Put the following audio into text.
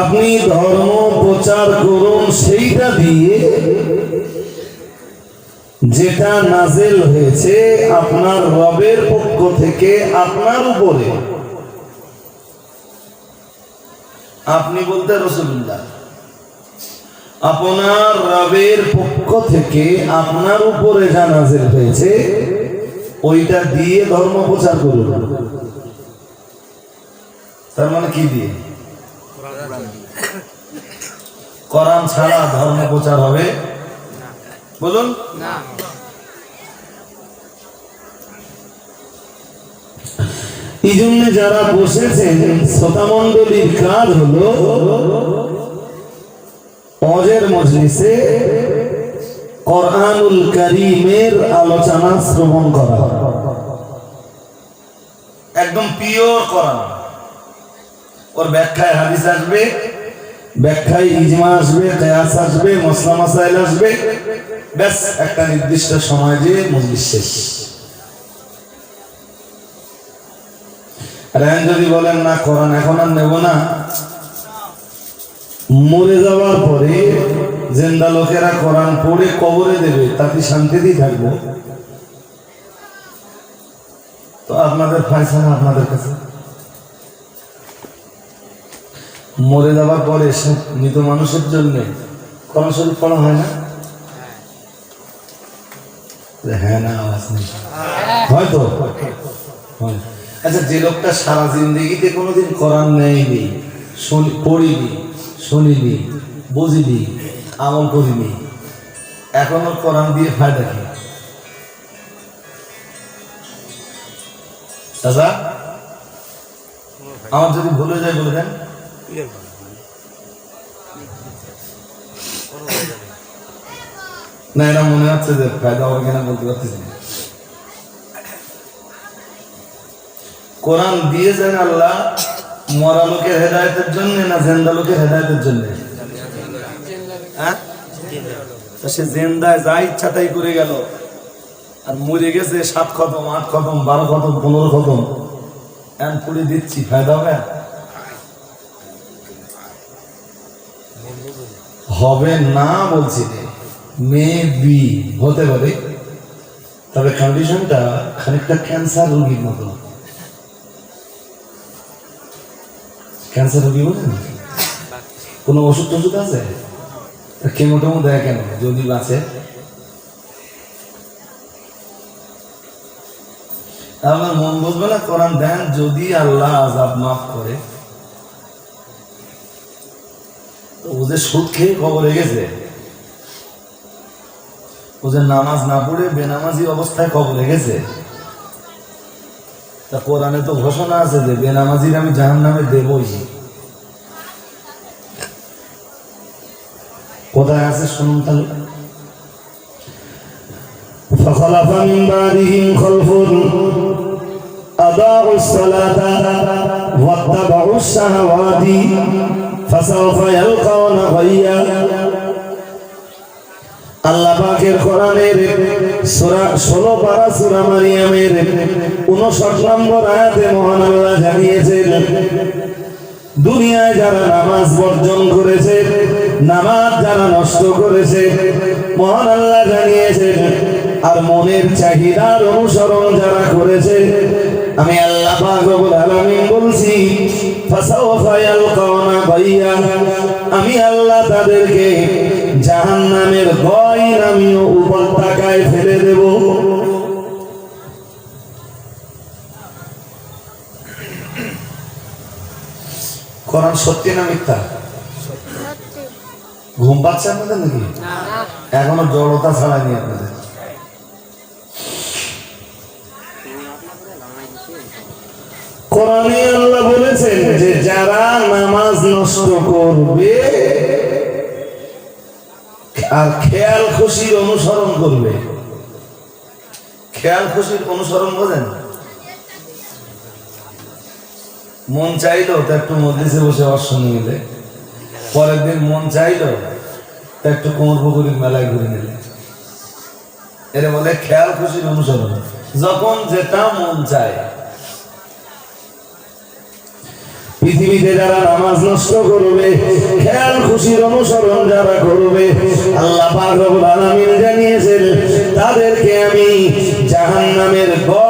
আপনি ধর্ম প্রচার করুন সেইটা দিয়ে যেটা নাজেল হয়েছে আপনার রবের পক্ষ থেকে আপনার উপরে। আপনি বলতে রসুল্লাহ আপনার রবের পক্ষ থেকে আপনার উপরে যা নাজেল হয়েছে, ওইটা দিয়ে ধর্ম প্রচার করুন। তার মানে কি দিয়ে? কোরআন ছাড়া ধর্ম প্রচার হবে? বলুন। এই জন্য যারা বসেছেন শ্রোতামণ্ডলীর কাজ হলো অজের মজলিসে কোরআনুল করিমের আলোচনা শ্রবণ করা। একদম পিওর কোরআন। ওর ব্যাখ্যায় হাদিস আসবে, ব্যাখ্যায় ইজমা আসবে, কেয়াস আসবে, মসলা মাসাইল আসবে। ব্যাস, একটা নির্দিষ্ট সময় যে মজলিস শেষ। এখন যদি বলেন, না, কোরআন এখন আর নেব না। মরে যাওয়ার পরে জেন্দা লোকেরা কোরআন পড়ে কবরে দেবে, তাতে শান্তিতেই থাকব। তো আপনাদের ফায়সালা আপনাদের কাছে? মরে যাওয়ার পরে মৃত মানুষের জন্য শরীফ পড়া হয় না? হ্যাঁ না, আওয়াজ নেই। হয়তো? হয়। আচ্ছা যে লোকটা সারা জিন্দগিতে কোনোদিন কোরআন নেয়নি, শুনি পড়িনি, শুনিনি, বুঝিনি, আমল করিনি, এখনও কোরআন দিয়ে ফায়দা কি দাদা, আমার যদি ভুলে যায় বলে দেন। না, এটা মনে হচ্ছে যে ফায়দা হবে কিনা বলতে পারতেছি কোরআন দিয়েছেন আল্লাহ মরা লোকের হেদায়তের জন্য না জেন্দা লোকের হেদায়তের জন্য? হ্যাঁ? সে জেন্দায় যা ইচ্ছা তাই করে গেল। আর মরে গেছে সাত খতম, আট খতম, বারো খতম, পনেরো খতম। এম পুড়ে দিচ্ছি, ফায়দা হবে? হবে না বলছি মে বি হতে পারে। তবে কন্ডিশনটা খানিকটা ক্যান্সার রোগীর মতো। ক্যান্সার রোগী বলেন কোনো ওষুধ টষুধ আছে? কেমো টেমো দেয় কেন? যদি বাঁচে। আমার মন বুঝবে না, কোরআন দেন, যদি আল্লাহ আজাব মাফ করে। তো ওদের সুদ খেয়ে খবরে গেছে ওদের নামাজ না পড়ে বেনামাজি অবস্থায় খবরে গেছে তা কোরআনে তো ঘোষণা আছে যে বেনামাজির আমি জাহান নামে দেবই কোথায় আছে শুনুন তাহলে فخلف من بعدهم خلف أضاعوا الصلاة واتبعوا الشهوات فسوف يلقون غيا আল্লাহ পাকের কোরআনের সূরা 16 পারা সূরা মারিয়ামের 59 নম্বর আয়াতে মহান আল্লাহ জানিয়েছেন দুনিয়ায় যারা নামাজ বর্জন করেছে নামাজ যারা নষ্ট করেছে মহান আল্লাহ জানিয়েছেন আর মনের চাহিদার অনুসরণ যারা করেছে আমি আল্লাহ পাক রব্বুল আলামিন বলছি ফাসাওফা গাইয়া আমি আল্লাহ তাদেরকে ভয় নামীয় উপত্যকায় ফেলে দেব। কোরআন সত্যি না মিথ্যা? ঘুম পাচ্ছে আপনাদের নাকি? এখনও জড়তা ছাড়ায়নি আপনাদের। কোরআনে আল্লাহ বলেছেন যে যারা নামাজ নষ্ট করবে আর খেয়াল খুশির অনুসরণ করবে। খেয়াল খুশির অনুসরণ বোঝেন? মন চাইলো তো একটু মজলিসে বসে অশ্ব নিলে। পরের দিন মন চাইলো তো একটু কোমর পুকুরির মেলায় ঘুরে নিলে। এরা বলে খেয়াল খুশির অনুসরণ। যখন যেটা মন চায়। পৃথিবীতে যারা নামাজ নষ্ট করবে, খেয়াল খুশির অনুসরণ যারা করবে, আল্লাহ জানিয়েছেন, তাদেরকে আমি জাহান্নামের গড়